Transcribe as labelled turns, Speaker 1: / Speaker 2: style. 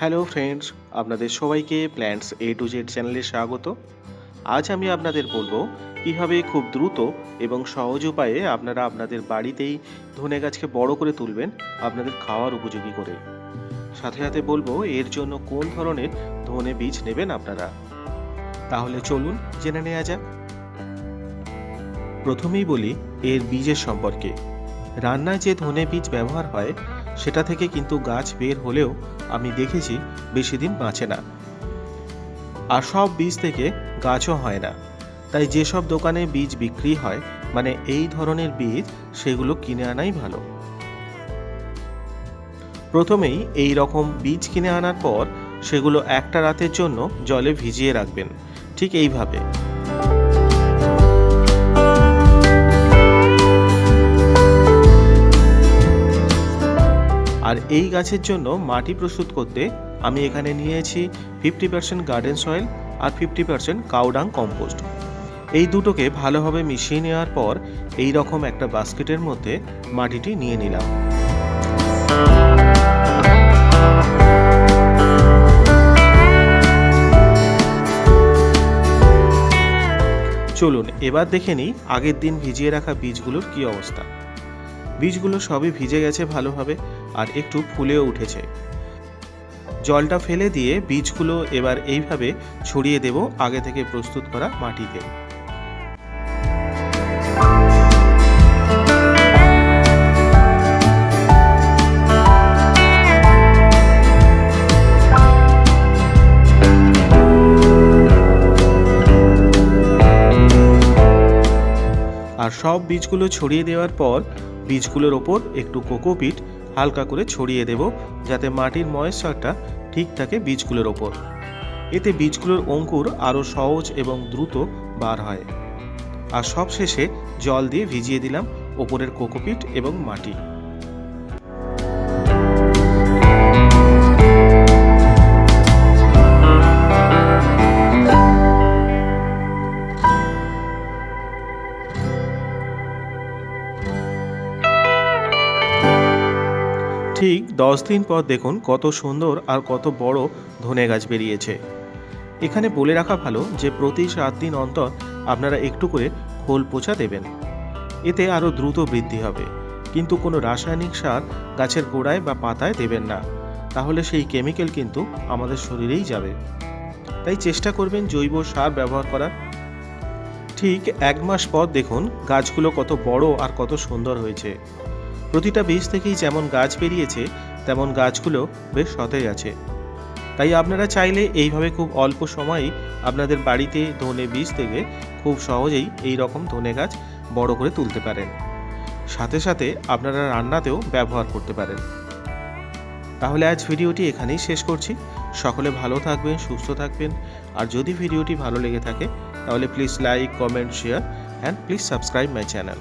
Speaker 1: Hello friends, আপনাদের সবাইকে plants A to Z চ্যানেলে স্বাগত। আজ আমি আপনাদের বলব কীভাবে খুব দ্রুত এবং সহজ উপায়ে আপনারা আপনাদের বাড়িতেই ধনে গাছকে বড় করে তুলবেন আপনাদের খাওয়ার উপযোগী করে। সাথে সাথে বলব এর জন্য কোন ধরনের ধনে বীজ নেবেন আপনারা? তাহলে চলুন জেনে নেওয়া যাক। প্রথমেই বলি এর বীজের সম্পর্কে। রান্নায় যে ধনে বীজ ব্যবহার হয় সেটা থেকে কিন্তু গাছ বের হলেও আমি দেখেছি বেশি দিন বাঁচে না। আর সব বীজ থেকে গাছও হয় না। তাই যেসব দোকানে বীজ বিক্রি হয় মানে এই ধরনের বীজ, সেগুলো কিনে আনাই ভালো। প্রথমেই এই রকম বীজ কিনে আনার পর, সেগুলো একটা রাতের জন্য জলে ভিজিয়ে রাখবেন। ঠিক এইভাবে। এই গাছের জন্য মাটি প্রস্তুত করতে আমি এখানে নিয়েছি ফিফটি পার্সেন্ট গার্ডেন সয়েল আর fifty percent cow dung compost এই দুটোকে ভালোভাবে মিশিয়ে নেওয়ার পর এই রকম একটা বাস্কেটের মধ্যে মাটিটি নিয়ে নিলাম। চলুন, এবার দেখে নিই আগের দিন ভিজিয়ে রাখা বীজগুলোর কি অবস্থা। বীজগুলো সবই ভিজে গেছে ভালোভাবে আর একটু ফুলেও উঠেছে। জলটা ফেলে দিয়ে বীজগুলো এবার এইভাবে ছড়িয়ে দেব আগে থেকে প্রস্তুত করা মাটিতে। আর সব বীজগুলো ছড়িয়ে দেওয়ার পর বীজগুলোর ওপর একটু কোকোপিট হালকা করে ছড়িয়ে দেব যাতে মাটির ময়েশ্চারটা ঠিক থাকে বীজগুলোর ওপর। এতে বীজগুলোর অঙ্কুর আরও সহজ এবং দ্রুত বার হয়। আর সবশেষে জল দিয়ে ভিজিয়ে দিলাম ওপরের কোকোপিট এবং মাটি। ঠিক দশ দিন পর দেখুন কত সুন্দর আর কত বড় ধনে গাছ বেরিয়েছে। এখানে বলে রাখা ভালো যে প্রতি সাত দিন অন্তর আপনারা একটু করে খোল পোছা দেবেন। এতে আরও দ্রুত বৃদ্ধি হবে। কিন্তু কোনো রাসায়নিক সার গাছের গোড়ায় বা পাতায় দেবেন না। তাহলে সেই কেমিক্যাল কিন্তু আমাদের শরীরেই যাবে। তাই চেষ্টা করবেন জৈব সার ব্যবহার করার। ঠিক এক মাস পর দেখুন গাছগুলো কত বড় আর কত সুন্দর হয়েছে। প্রতিটা বীজ থেকেই যেমন গাছ বেরিয়েছে, তেমন গাছগুলো বেশ সতেজ আছে। তাই আপনারা চাইলে এইভাবে খুব অল্প সময়েই আপনাদের বাড়িতে ধনে বীজ থেকে খুব সহজেই এই রকম ধনে গাছ বড় করে তুলতে পারেন। সাথে সাথে আপনারা রান্নাতেও ব্যবহার করতে পারেন। তাহলে আজ ভিডিওটি এখানেই শেষ করছি। সকলে ভালো থাকবেন, সুস্থ থাকবেন। আর যদি ভিডিওটি ভালো লেগে থাকে, তাহলে please like comment share and please subscribe my channel